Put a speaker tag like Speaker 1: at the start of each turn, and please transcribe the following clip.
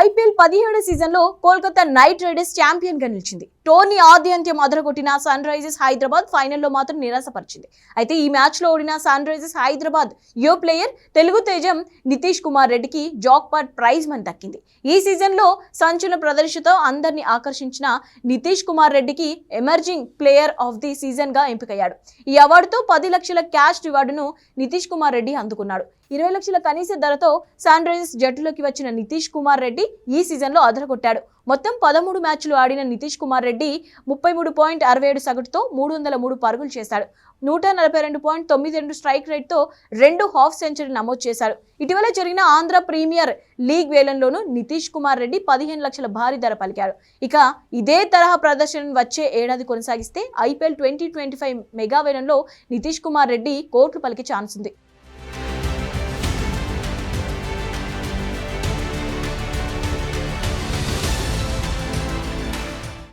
Speaker 1: IPL పదిహేడు సీజన్లో Kolkata night riders ఛాంపియన్గా నిలిచింది. టోనీ ఆద్యంత్యం అదరగొట్టిన సన్ రైజర్స్ హైదరాబాద్ ఫైనల్లో మాత్రం నిరాశపరిచింది. అయితే ఈ మ్యాచ్లో ఓడిన సన్ రైజర్స్ హైదరాబాద్ యో ప్లేయర్ తెలుగు తేజం నితీష్ కుమార్ రెడ్డికి జాక్పాట్ ప్రైజ్ మని దక్కింది. ఈ సీజన్లో సంచలన ప్రదర్శనతో అందరినీ ఆకర్షించిన నితీష్ కుమార్ రెడ్డికి ఎమర్జింగ్ ప్లేయర్ ఆఫ్ ది సీజన్గా ఎంపికయ్యాడు. ఈ అవార్డుతో పది లక్షల క్యాష్ రివార్డును నితీష్ కుమార్ రెడ్డి అందుకున్నాడు. ఇరవై లక్షల కనీస ధరతో సన్ రైజర్స్ జట్టులోకి వచ్చిన నితీష్ కుమార్ రెడ్డి రెడ్డి ఈ సీజన్లో అదరగొట్టాడు మొత్తం పదమూడు మ్యాచ్లు ఆడిన నితీష్ కుమార్ రెడ్డి ముప్పై మూడు పాయింట్ అరవై ఏడు సగటుతో మూడు వందల మూడు పరుగులు చేశాడు. నూట నలభై రెండు పాయింట్ తొమ్మిది రెండు స్ట్రైక్ రేట్తో రెండు హాఫ్ సెంచరీ నమోదు చేశాడు ఇటీవల జరిగిన ఆంధ్ర ప్రీమియర్ లీగ్ వేలంలోనూ నితీష్ కుమార్ రెడ్డి పదిహేను లక్షల భారీ ధర పలికాడు ఇక ఇదే తరహా ప్రదర్శన వచ్చే ఏడాది కొనసాగిస్తే IPL twenty twenty five mega వేలంలో నితీష్ కుమార్ రెడ్డి కోట్లు పలికే ఛాన్స్ ఉంది.